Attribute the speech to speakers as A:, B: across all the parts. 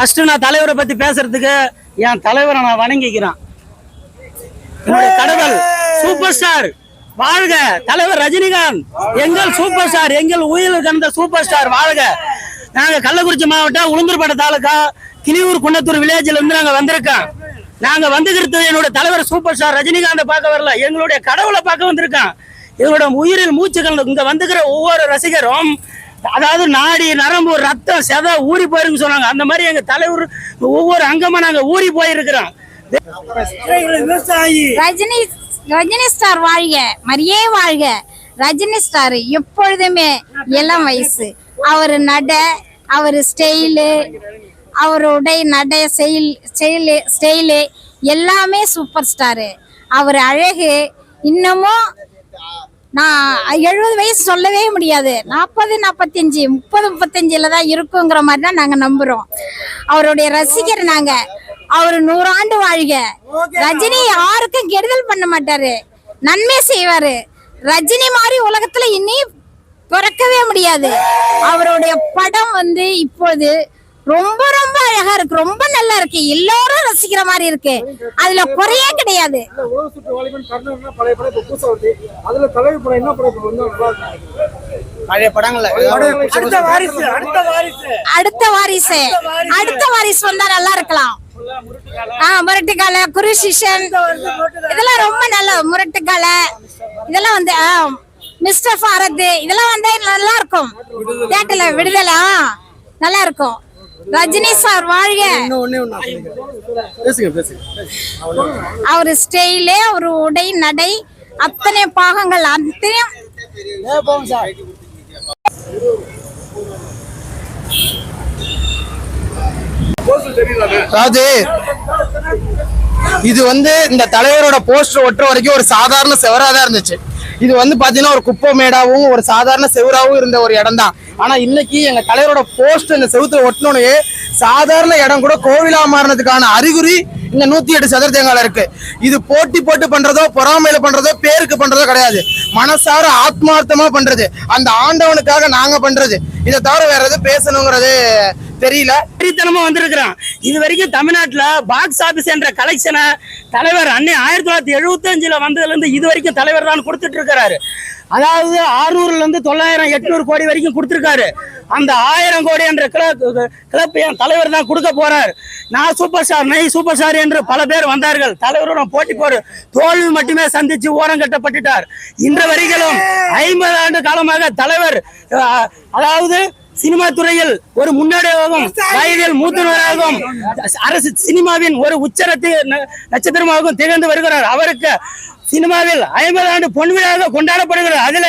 A: First நான் தலைவரை பத்தி பேசுறதுக்கு என் தலைவரை நான் வணங்கிக்கிறேன். என்னுடைய கடவுள் சூப்பர் ஸ்டார் வாழ்க. தலைவர் ரஜினிகாந்த் எங்கள் சூப்பர் ஸ்டார் எங்கள் உயிரில் கந்த சூப்பர் ஸ்டார் வாழ்க. நாங்க கள்ளக்குறிச்சி மாவட்டம் உளுந்தூர்பேட்டை தாலுக்கா கிளியூர் குன்னத்தூர் வில்லேஜ்ல இருந்து நாங்க வந்திருக்கோம். நாங்க வந்துக்கிறது என்னுடைய தலைவர் சூப்பர் ஸ்டார் ரஜினிகாந்தை பார்க்க வரல. எங்களுடைய கடவுளை பார்க்க வந்திருக்கோம். எங்களோட உயிரில் மூச்சு கலந்து இங்க வந்துக்கிற ஒவ்வொரு ரசிகரும் அதாவது நாடி நரம்பு ரத்தம் செத ஊறி போயிருன்னு சொன்னாங்க. அந்த மாதிரி எங்க தலைவர் ஒவ்வொரு அங்கமா நாங்க ஊறி போயிருக்கிறோம்.
B: ரஜினி ரஜினி ஸ்டார் வாழ்க மரியே வாழ்க. ரஜினி ஸ்டார் எப்பொழுதுமே இளம் வயசு. அவர் நட அவர் ஸ்டைலு அவருடைய நட செயல் செயலு ஸ்டைலு எல்லாமே சூப்பர் ஸ்டாரு அவர் அழகு இன்னமும் நான் எழுபது வயசு சொல்லவே முடியாது. நாற்பது நாற்பத்தஞ்சு முப்பது முப்பத்தஞ்சில் தான் இருக்குங்கிற மாதிரி தான் நாங்கள் நம்புகிறோம் அவருடைய ரசிகர் நாங்கள் அவர் நூறாண்டு வாழ்க. ரஜினி யாருக்கும் கெடுதல் பண்ண மாட்டாரு. நன்மை செய்வாரு. ரஜினி மாதிரி உலகத்துல இனி பிறக்கவே முடியாது. அவருடைய படம் வந்து இப்போது ரொம்ப ரொம்ப அழகா இருக்கு. ரொம்ப நல்லா இருக்கு. எல்லாரும் ரசிக்கிற மாதிரி இருக்கு. அதுல குறையே கிடையாது.
C: பழைய
A: படங்கள்ல. அடுத்த வாரிசு அடுத்த வாரிசு.
B: அடுத்த வாரிசு. அடுத்த வாரிசு. வந்தா நல்லா இருக்கலாம். ஆ முரட்டுக்கால குருசிஷன் இதெல்லாம் ரொம்ப நல்ல முரட்டுக்கால இதெல்லாம் வந்து மிஸ்டர் பாரத். இதெல்லாம் வந்து நல்லா இருக்கும். தேட்டர்ல விடுதலை நல்லா இருக்கும். ரஜினி சார் வாழ்க. அவர் ஸ்டைலு அவர் உடை நடை அத்தனை பாகங்கள் அத்தனையும்
D: அதாவது இது வந்து இந்த தலைவரோட போஸ்டர் ஒட்டுற வரைக்கும் ஒரு சாதாரண செவரா தான் இருந்துச்சு. இது வந்து பாத்தீங்கன்னா ஒரு குப்பை மேடாவும் ஒரு சாதாரண செவராவும் இருந்த ஒரு இடம் தான் ஆனா இன்னைக்கு எங்க தலைவரோட போஸ்ட் இந்த செவுத்துல ஒட்டினோடனே சாதாரண இடம் கூட கோவிலா மாறினதுக்கான அறிகுறி இந்த நூத்தி எட்டு சதுர தேங்கால இருக்கு. இது போட்டி போட்டு பண்றதோ பொறாமையில பண்றதோ பேருக்கு பண்றதோ கிடையாது. மனசார ஆத்மார்த்தமா பண்றது. அந்த ஆண்டவனுக்காக நாங்க பண்றது. இதை தவிர வேற எதுவும் பேசணுங்கிறது தெரியல.
A: வெறித்தனமா வந்திருக்கிறான். இது வரைக்கும் தமிழ்நாட்டில் பாக்ஸ் ஆஃபீஸ் என்ற கலெக்ஷனை தலைவர் அன்னை ஆயிரத்தி தொள்ளாயிரத்தி எழுபத்தஞ்சில் வந்ததுலேருந்து இது வரைக்கும் தலைவர் தான் கொடுத்துட்டு இருக்கிறாரு அதாவது ஆறுநூறுலேருந்து தொள்ளாயிரம் எட்நூறு கோடி வரைக்கும் கொடுத்துருக்காரு. அந்த ஆயிரம் கோடி என்ற கிளப் கிளப் என் தலைவர் தான் கொடுக்க போறார். நான் சூப்பர் ஸ்டார் நெய் சூப்பர் ஸ்டார் என்று பல பேர் வந்தார்கள். தலைவருடன் போட்டி போடு தோல்வி மட்டுமே சந்திச்சு ஓரம் கட்டப்பட்டுட்டார். இன்று வரைகளும் ஐம்பது ஆண்டு காலமாக தலைவர் அதாவது சினிமா துறையில் ஒரு முன்னேற்றமாகவும் வயதில் மூத்தவராகவும் அரசு சினிமாவின் ஒரு உச்சரத்து நட்சத்திரமாகவும் திகழ்ந்து வருகிறார். அவருக்கு சினிமாவில் ஐம்பது ஆண்டு பொன்விழாக கொண்டாடப்படுகிறது. அதில்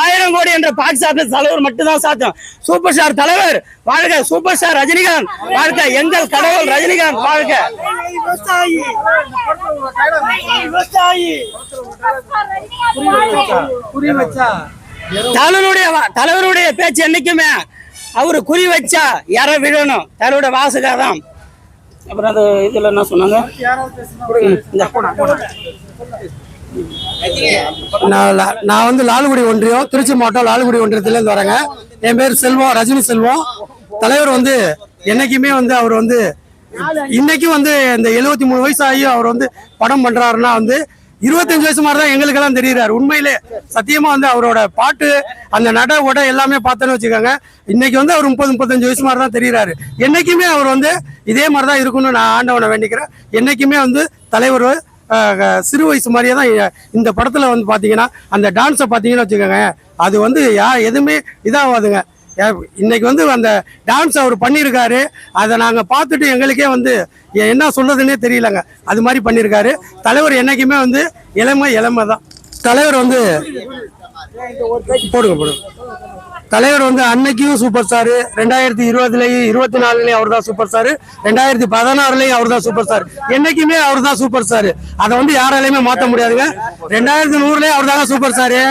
A: ஆயிரம் கோடி என்ற பாக்ஸ் ஆபீஸ் தலைவர் மட்டும்தான் சாத்தியம். சூப்பர் ஸ்டார் தலைவர் வாழ்க சூப்பர் ஸ்டார் ரஜினிகாந்த் வாழ்க எங்கள் கடவுள் ரஜினிகாந்த் வாழ்க. தலைவருடைய தலைவருடைய பேச்சு என்னைக்குமே அவரு குறி வச்சா யாரோ விழணும் தலைவருடைய வாசகாதான் அப்புறம் அது இதில் என்ன சொன்னாங்க?
E: நான் நான் வந்து லால்குடி ஒன்றியம் திருச்சி மாவட்டம் லால்குடி ஒன்றியத்திலேருந்து வரேங்க. என் பேர் செல்வம் ரஜினி செல்வம் தலைவர் வந்து என்னைக்குமே வந்து அவர் வந்து இன்னைக்கும் வந்து இந்த எழுபத்தி மூணு வயசு ஆகி அவர் வந்து படம் பண்ணுறாருன்னா வந்து இருபத்தஞ்சு வயசு மாதிரி தான் எங்களுக்கெல்லாம் தெரியுறாரு. உண்மையிலே சத்தியமா வந்து அவரோட பாட்டு அந்த நட உடை எல்லாமே பார்த்தோன்னு வச்சுக்கோங்க. இன்னைக்கு வந்து அவர் முப்பது முப்பத்தஞ்சு வயசு மாதிரி தான் தெரியுறாரு. என்னைக்குமே அவர் வந்து இதே மாதிரி தான் இருக்கும்னு நான் ஆண்டவனை வேண்டிக்கிறேன். என்னைக்குமே வந்து தலைவர் சிறு வயசு மாதிரியே தான் இந்த படத்துல வந்து பாத்தீங்கன்னா அந்த டான்ஸை பார்த்தீங்கன்னு வச்சுக்கோங்க. அது வந்து யா எதுவுமே இதாகாதுங்க. இன்னைக்கு வந்து அந்த டான்ஸ் அவர் பண்ணியிருக்காரு அதை நாங்கள் பார்த்துட்டு எங்களுக்கே வந்து என்ன சொல்றதுன்னே தெரியலங்க. அது மாதிரி பண்ணியிருக்காரு தலைவர் என்னைக்குமே வந்து இளமை இளமை தான். தலைவர் வந்து போடுங்க போடுங்க. தலைவர் வந்து அன்னைக்கும் சூப்பர் ஸ்டாரு ரெண்டாயிரத்தி இருபதுலயும் இருபத்தி நாலுலயும் அவர் தான் சூப்பர் ஸ்டார் ரெண்டாயிரத்தி பதினாறுலயும் அவர் தான் சூப்பர் ஸ்டார் என்னைக்குமே அவர் தான் சூப்பர் ஸ்டார் அதை வந்து யாராலையுமே மாத்த முடியாதுங்க. ரெண்டாயிரத்தி நூறுலயும் அவர் தாங்க சூப்பர் ஸ்டாரு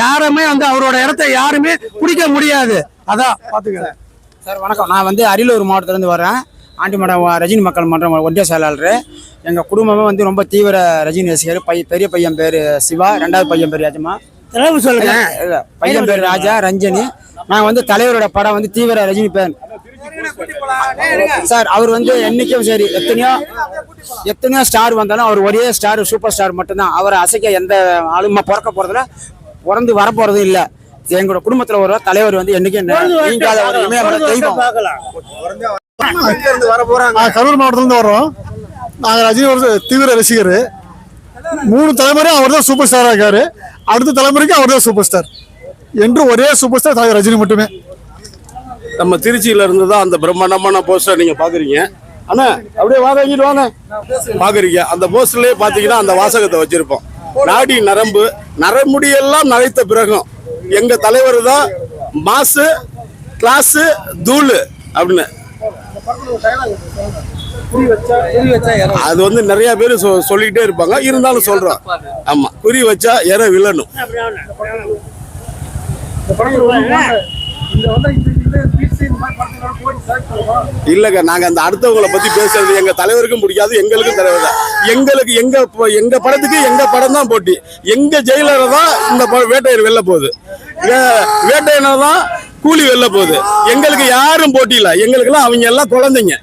E: யாருமே வந்து அவரோட இடத்த யாருமே பிடிக்க முடியாது. அதான் பாத்துக்க
F: சார் வணக்கம். நான் வந்து அரியலூர் மாவட்டத்துலேருந்து வரேன் ஆண்டிமடம் ரஜினி மக்கள் மன்றம் ஒன்றிய செயலாளர். எங்கள் குடும்பமே வந்து ரொம்ப தீவிர ரஜினி ரசிகர். பைய பெரிய பையன் பேர் சிவா ரெண்டாவது பையன் பேர் ராஜமா
A: தலைவர் சொல்லுங்க.
F: இல்ல, பையன் பேர் ராஜா ரஞ்சனி. நாங்கள் வந்து தலைவரோட படம் வந்து தீவிர ரஜினி பேன். சார் அவர் வந்து என்னைக்கும் சரி எத்தனையோ எத்தனையோ ஸ்டார் வந்தாலும் அவர் ஒரே ஸ்டார் சூப்பர் ஸ்டார் மட்டும்தான். அவரை அசைக்க எந்த ஆளுமா பிறக்க போறதுல பிறந்து வர போறதும் இல்ல. எங்களோட குடும்பத்துல ஒரு தலைவர் வந்து என்னைக்கும்
G: கரூர் மாவட்டத்திலிருந்து வர்றோம். நாங்கள் ரஜினி ஒரு தீவிர ரசிகர். மூணு தலைமுறை அவர் தான் சூப்பர் ஸ்டாராக இருக்காரு. அடுத்த தலைமுறைக்கு அவர் தான் சூப்பர் ஸ்டார் என்று ஒரே சூப்பர் ஸ்டார் தலைவர் ரஜினி மட்டுமே.
H: நம்ம திருச்சியில இருந்து தான் அந்த பிரம்மாண்டமான போஸ்டர் நீங்க பாக்குறீங்க அண்ணா அப்படியே வாங்க இங்கிட்டு வாங்க. பாக்குறீங்க அந்த போஸ்டர்லயே பாத்தீங்கன்னா அந்த வாசகத்தை வச்சிருப்போம். நாடி நரம்பு நரமுடியெல்லாம் நரைத்த பிறகும். எங்க தலைவர் தான் மாசு கிளாஸ் தூளு அப்படின்னு அது வந்து நிறைய பேர் சொ- சொல்லிக்கிட்டே இருப்பாங்க இருந்தாலும் சொல்றோம் ஆமா குறி வச்சா எற விழணும்
C: இல்லைங்க இந்த
H: இல்லங்க நாங்க அந்த அடுத்தவங்களை பத்தி பேசுறது எங்க தலைவருக்கும் பிடிக்காது எங்களுக்கும் தலைவர் தான். எங்களுக்கு எங்க எங்க படத்துக்கு எங்க படம் தான் போட்டி. எங்க ஜெயிலர் தான் இந்த வேட்டையர் வெளில போகுது. வேட்டையனர் தான் கூலி வெளில போகுது. எங்களுக்கு யாரும் போட்டி இல்ல. எங்களுக்கெல்லாம் அவங்க எல்லாம் குழந்தைங்க.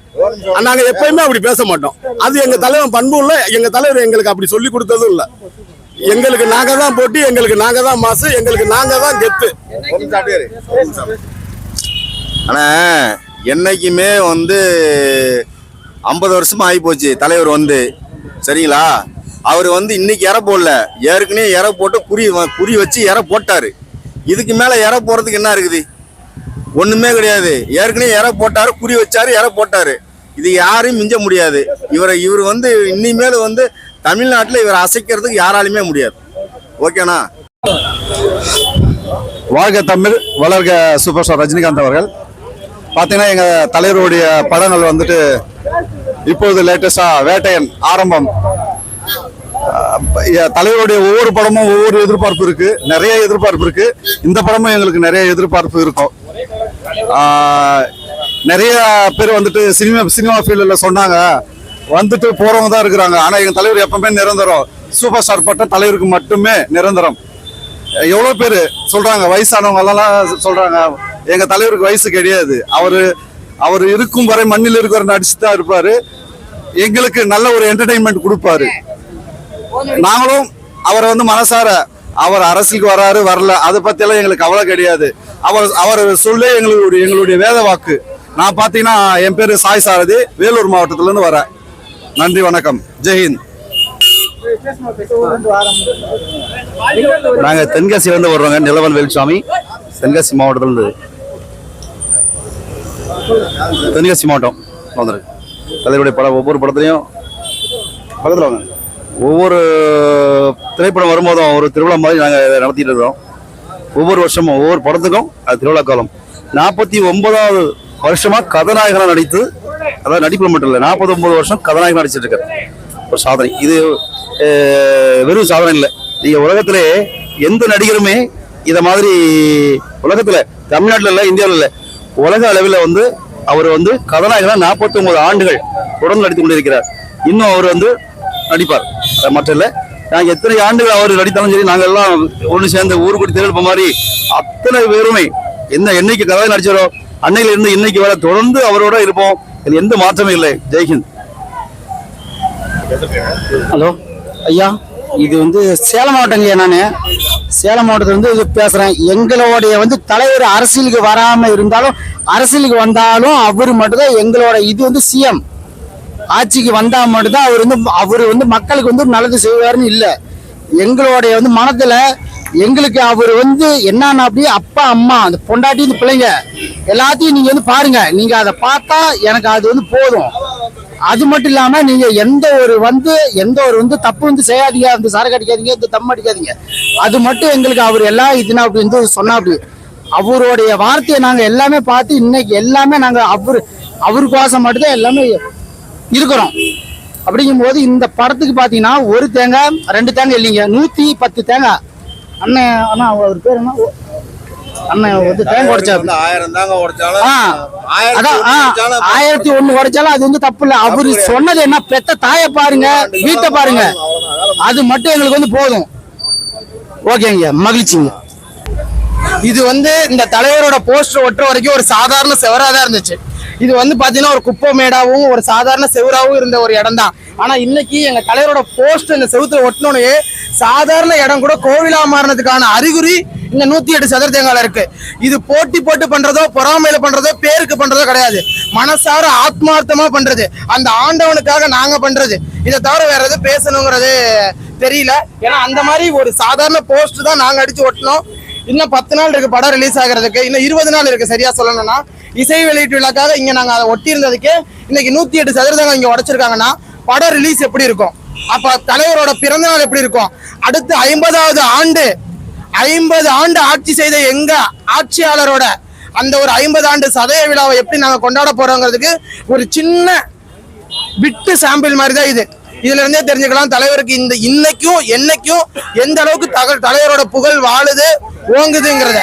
H: நாங்க எப்பயுமே அப்படி பேச மாட்டோம். அது எங்க தலைவன் பண்பு இல்ல எங்க தலைவர் எங்களுக்கு அப்படி சொல்லி கொடுத்ததும் இல்ல. எங்களுக்கு நாங்க தான் போட்டி எங்களுக்கு நாங்க தான் மாசு எங்களுக்கு நாங்க தான் கெத்து.
I: ஆனால் என்னைக்குமே வந்து ஐம்பது வருஷமாக ஆகி போச்சு தலைவர் வந்து. சரிங்களா? அவர் வந்து இன்னைக்கு இற போடல. ஏற்கனவே இற போட்டு குறி வ- குறி வச்சு இற போட்டார். இதுக்கு மேலே இற போகிறதுக்கு என்ன இருக்குது? ஒன்றுமே கிடையாது. ஏற்கனவே இற போட்டார் குறி வச்சார் இற போட்டார். இது யாரையும் மிஞ்ச முடியாது. இவரை இவர் வந்து இனிமேல் வந்து தமிழ்நாட்டில் இவரை அசைக்கிறதுக்கு யாராலுமே முடியாது. ஓகேண்ணா
G: வாழ்க தமிழ் வளர்க சூப்பர் ஸ்டார் ரஜினிகாந்த் அவர்கள். பார்த்தீங்கன்னா எங்கள் தலைவருடைய படங்கள் வந்துட்டு இப்போது லேட்டஸ்டாக வேட்டையன் ஆரம்பம். தலைவருடைய ஒவ்வொரு படமும் ஒவ்வொரு எதிர்பார்ப்பு இருக்கு. நிறைய எதிர்பார்ப்பு இருக்கு. இந்த படமும் எங்களுக்கு நிறைய எதிர்பார்ப்பு இருக்கும். நிறைய பேர் வந்துட்டு சினிமா சினிமா ஃபீல்டில் சொன்னாங்க. வந்துட்டு போறவங்க தான் இருக்கிறாங்க. ஆனால் எங்கள் தலைவர் எப்பவுமே நிரந்தரம். சூப்பர் ஸ்டார் பட்டம் தலைவருக்கு மட்டுமே நிரந்தரம். எவ்வளோ பேர் சொல்றாங்க? வயசானவங்க எல்லாம் சொல்றாங்க. எங்க தலைவருக்கு வயசு கிடையாது. அவரு அவர் இருக்கும் வரை மண்ணில் இருக்கிற நடிச்சு தான் இருப்பாரு. எங்களுக்கு நல்ல ஒரு என்டர்டைன்மெண்ட் கொடுப்பாரு. நாங்களும் அவரை வந்து மனசார அவர் அரசுக்கு வராரு வரல. அதை பத்தியெல்லாம் எங்களுக்கு கவலை கிடையாது. அவர் அவர் சொல்லே எங்களுடைய எங்களுடைய வேத வாக்கு. நான் பார்த்தீங்கன்னா என் பேரு சாய் சாரதி. வேலூர் மாவட்டத்திலேருந்து வரேன். நன்றி வணக்கம். ஜெய்ஹிந்த்
I: நாங்கள் தென்காசியிலேருந்து வர்றோங்க நிலவன் வேலுசாமி தென்காசி மாவட்டத்திலேருந்து. தென்காசி மாவட்டம் வந்துரு தலைவருடைய படம் ஒவ்வொரு படத்துலையும் பக்கத்தில் வாங்க. ஒவ்வொரு திரைப்படம் வரும்போதும் ஒரு திருவிழா மாதிரி நாங்கள் நடத்திட்டு இருக்கிறோம். ஒவ்வொரு வருஷமும் ஒவ்வொரு படத்துக்கும் அது திருவிழா காலம். நாற்பத்தி ஒன்பதாவது வருஷமாக கதாநாயகனாக நடித்து அதாவது நடிப்பில் மட்டும் இல்லை நாற்பத்தி ஒன்பது வருஷம் கதாநாயகன் நடிச்சிட்டு இருக்காரு ஒரு சாதனை. இது வெறும் சாதனை இல்லை. நீங்கள் உலகத்திலே எந்த நடிகருமே இதை மாதிரி உலகத்தில் தமிழ்நாட்டில் இல்லை இந்தியாவில் இல்லை உலக அளவில் வந்து அவர் வந்து கதாநாயகனாக நாற்பத்தி ஒன்பது ஆண்டுகள் தொடர்ந்து நடித்துக் கொண்டிருக்கிறார். இன்னும் அவர் வந்து நடிப்பார். மற்ற இல்லை. நாங்கள் எத்தனை ஆண்டுகள் அவர் நடித்தாலும் சரி நாங்கள் எல்லாம் ஒன்று சேர்ந்து ஊருக்குடி தேர்தல் மாதிரி அத்தனை பேருமே என்ன என்னைக்கு கதை நடிச்சாரோ அன்னையில இருந்து இன்னைக்கு வேற தொடர்ந்து அவரோட இருப்போம். இதில் எந்த மாற்றமும் இல்லை. ஜெய்ஹிந்த்
F: ஹலோ ஐயா இது வந்து சேலம் மாவட்டங்க நான். சேலம் மாவட்டத்திலிருந்து இது எங்களுடைய வந்து தலைவர் அரசியலுக்கு வராமல் இருந்தாலும் அரசியலுக்கு வந்தாலும் அவர் மட்டும்தான் எங்களோட இது வந்து சிஎம் ஆட்சிக்கு வந்தால் மட்டும்தான் அவர் வந்து அவர் வந்து மக்களுக்கு வந்து நல்லது செய்வாருன்னு இல்லை. எங்களுடைய வந்து மனத்தில் எங்களுக்கு அவர் வந்து என்னன்னா அப்படியே அப்பா அம்மா அந்த பொண்டாட்டி இந்த பிள்ளைங்க எல்லாத்தையும் நீங்கள் வந்து பாருங்கள் நீங்கள் அதை பார்த்தா எனக்கு அது வந்து போதும். அது மட்டும் இல்லாம நீங்க எந்த ஒரு வந்து எந்த ஒரு வந்து தப்பு வந்து செய்யாதீங்க அந்த சரக்கு அடிக்காதீங்க இந்த தம் அடிக்காதீங்க. அது மட்டும் எங்களுக்கு அவர் எல்லாம் இதுனா அப்படின்னு சொன்னா அப்படி. அவருடைய வார்த்தையை நாங்க எல்லாமே பார்த்து இன்னைக்கு எல்லாமே நாங்க அவர் அவருக்கோசம் மட்டும்தான் எல்லாமே இருக்கிறோம். அப்படிங்கும்போது இந்த படத்துக்கு பாத்தீங்கன்னா ஒரு தேங்காய் ரெண்டு தேங்காய் இல்லைங்க நூத்தி பத்து தேங்காய். அண்ணன் அண்ணா அவர் பேர் என்ன? அண்ணன் வந்து தேங்காய் உடைச்சாரு.
I: ஆயிரம் தாங்க உடைச்சாலும்
F: ஆயிரத்தி ஒண்ணு உடைச்சாலும் அது வந்து தப்பு இல்ல. அவரு சொன்னது என்ன? பெத்த தாயை பாருங்க வீட்டை பாருங்க. அது மட்டும் எங்களுக்கு வந்து போதும். ஓகேங்க மகிழ்ச்சிங்க.
D: இது வந்து இந்த தலைவரோட போஸ்டர் ஒட்டுற வரைக்கும் ஒரு சாதாரண செவரா தான் இருந்துச்சு. இது வந்து பாத்தீங்கன்னா ஒரு குப்பை மேடாவும் ஒரு சாதாரண செவுராவும் இருந்த ஒரு இடம் தான் ஆனா இன்னைக்கு எங்க தலைவரோட போஸ்ட் இந்த செவுத்துல ஒட்டினோடனே சாதாரண இடம் கூட கோவிலா மாறினதுக்கான அறிகுறி இங்க நூத்தி எட்டு சதுர தேங்காய் இருக்கு. இது போட்டி போட்டு பண்றதோ பொறாமையில பண்றதோ பேருக்கு பண்றதோ கிடையாது. மனசார ஆத்மார்த்தமா பண்றது. அந்த ஆண்டவனுக்காக நாங்க பண்றது. இதை தவிர வேற எதுவும் பேசணுங்கிறது தெரியல. ஏன்னா அந்த மாதிரி ஒரு சாதாரண போஸ்ட் தான் நாங்க அடிச்சு ஒட்டினோம். இன்னும் பத்து நாள் இருக்கு படம் ரிலீஸ் ஆகிறதுக்கு. இன்னும் இருபது நாள் இருக்கு சரியா சொல்லணும்னா. இசை வெளியீட்டு விழாக்காக இங்க நாங்க அதை ஒட்டி இருந்ததுக்கு இன்னைக்கு நூத்தி எட்டு சதுரதங்க இங்க உடைச்சிருக்காங்கன்னா படம் ரிலீஸ் எப்படி இருக்கும்? அப்ப தலைவரோட பிறந்த நாள் எப்படி இருக்கும்? அடுத்து ஐம்பதாவது ஆண்டு ஐம்பது ஆண்டு ஆட்சி செய்த எங்க ஆட்சியாளரோட அந்த ஒரு ஐம்பது ஆண்டு சதய விழாவை எப்படி நாங்க கொண்டாட போறோங்கிறதுக்கு ஒரு சின்ன விட்டு சாம்பிள் மாதிரி தான் இது. இதுல இருந்தே தெரிஞ்சுக்கலாம். தலைவருக்கு இந்த இன்னைக்கும் என்னைக்கும் எந்த அளவுக்கு தக தலைவரோட புகழ் வாழுது ஓங்குதுங்கிறத.